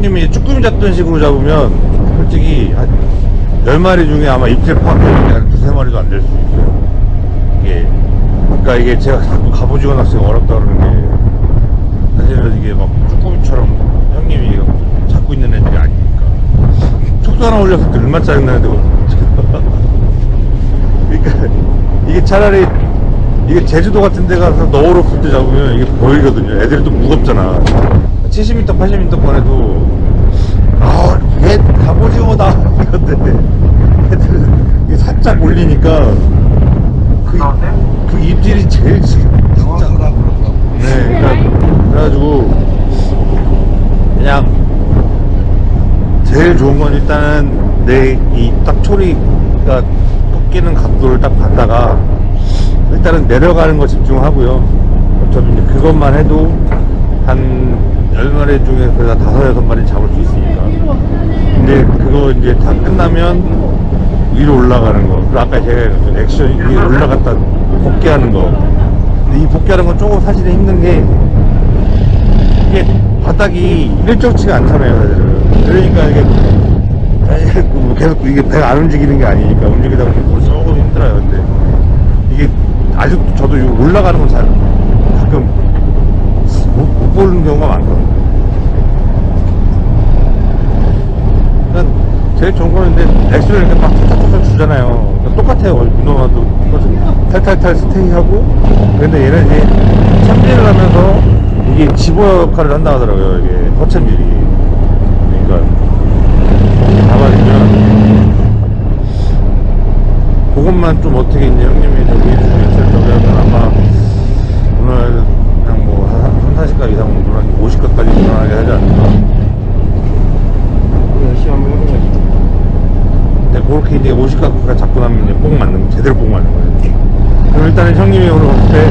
형님이 쭈꾸미 잡던 식으로 잡으면 솔직히 한 10마리 중에 아마 입질 게한 두세 마리도 안 될 수 있어요. 이게 그러니까 이게 제가 자꾸 갑오징어 낚시가 어렵다 그러는 게 사실은 이게 막 쭈꾸미처럼 형님이 잡고 있는 애들이 아니니까 촉수 하나 올려서 얼마 짜증나는데 그러니까 이게 차라리 이게 제주도 같은 데 가서 너울을 풀때 잡으면 이게 보이거든요. 애들이 또 무겁잖아. 70m, 80m 거리도 아, 얘 갑오징어다. 이건데 애들은 이게 살짝 올리니까 그, 그 입질이 제일 지- 진짜 영화보다 그런가 네, 그러니까 그래가지고 그냥 제일 좋은 건 일단은 내 이 딱 초리가 꺾이는 각도를 딱 봤다가 일단은 내려가는 거 집중하고요. 어차피 이제 그것만 해도 한 10마리 중에 그래도 다섯 여섯 마리 잡을 수 있으니까. 근데 그거 이제 다 끝나면 위로 올라가는 거. 아까 제가 그 액션 위로 올라갔다 복귀하는 거. 근데 이 복귀하는 건 조금 사실은 힘든 게 이게 바닥이 일정치가 않잖아요, 사실은. 그러니까 이게 계속 이게 배가 안 움직이는 게 아니니까 움직이다 보면 조금 힘들어요. 근데 이게 아직도 저도 올라가는 건잘 가끔 못, 못 보는 경우가 많거든요. 제일 좋은 거는 근데 액수를 이렇게 막 탁탁탁 주잖아요. 그러니까 똑같아요. 똑같은 탈탈탈 스테이하고 근데 얘는 이제 참질을 하면서 이게 집어 역할을 한다 하더라고요. 이게 허참질이. 그러니까 잡아주면 그것만 좀 어떻게 이제 형님이? 저기 40까지 이상 운전하기 50까지 운전하게 하지 않을까. 열심히 한번 해보자 근데 그렇게 이제 50까지 잡고 나면 이제 뽕 맞는 거 제대로 뽕 맞는 거예요. 그럼 일단은 형님이 오늘 봤을 때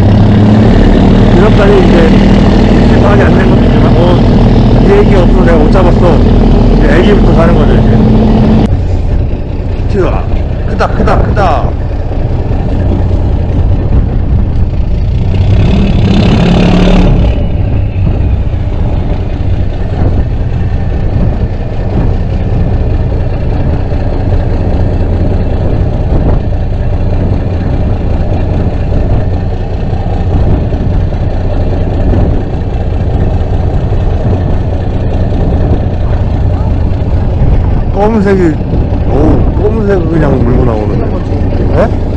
이렇게까지 이제 실패하지 않는 것도 있지만 어, 이 얘기 없어 내가 못 잡았어. 이제 애기부터 가는 거죠 이제. 튀어 크다 크다 크다. 검은색이, 오, 검은색 그냥 물고 나오는. 네?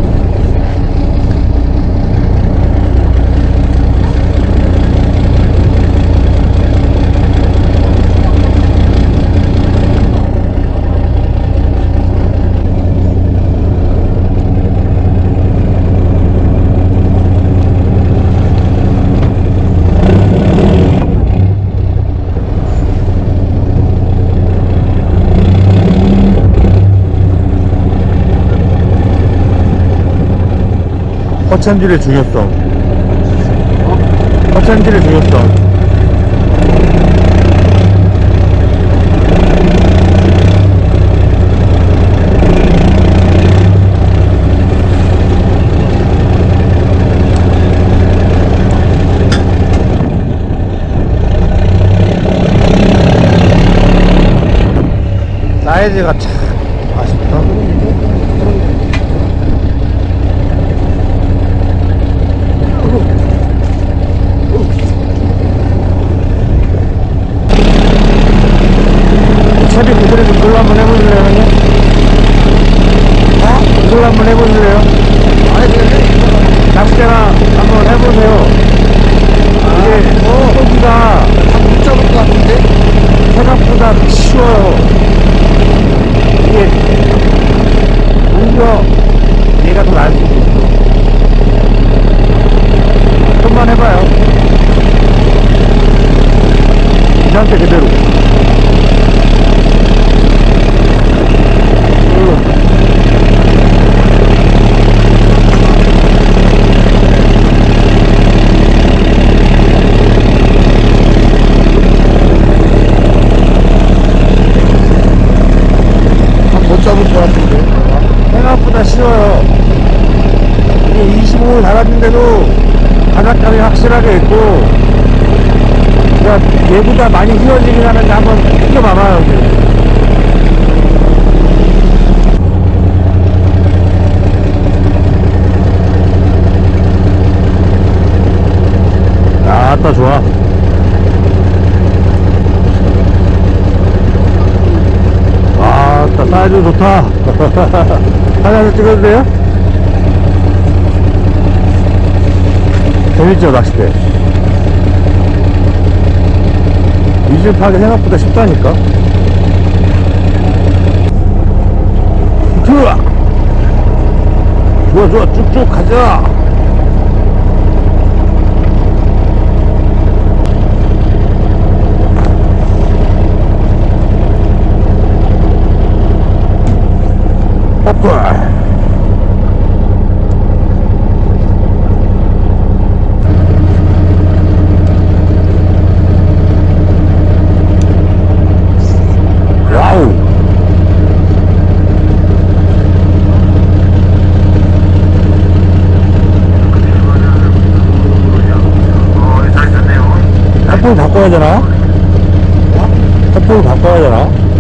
허참질의 중요성. 허참질의 중요성. 사이즈가 참 아쉽다. 채비 구슬에 좀 돌로 한번 해보실래요, 형님? 어? 구슬 한번 해보실래요? 아니, 그래. 낚시대나 한번 해보세요. 이게, 어, 소기가 못 잡을 것 같은데? 생각보다 쉬워요. 이게, 오히려 얘가 더 나을 수도 있어. 좀만 해봐요. 이 상태 그대로. 못 잡을 것 같은데 생각보다 쉬워요. 이게 25를 달았는데도 바닥감이 확실하게 있고, 그러니까 얘보다 많이 휘어지긴 하는데 한번 휘어봐봐요. 이제. 아따 좋아. 아따 사이즈 좋다. 하나 찍어도 돼요? 재밌죠 낚싯대. 이질 파기 생각보다 쉽다니까. 좋아. 좋아 좋아 쭉쭉 가자. 오빠. 와우. 햇불 바꿔야 되나? 햇불 바꿔야 되나?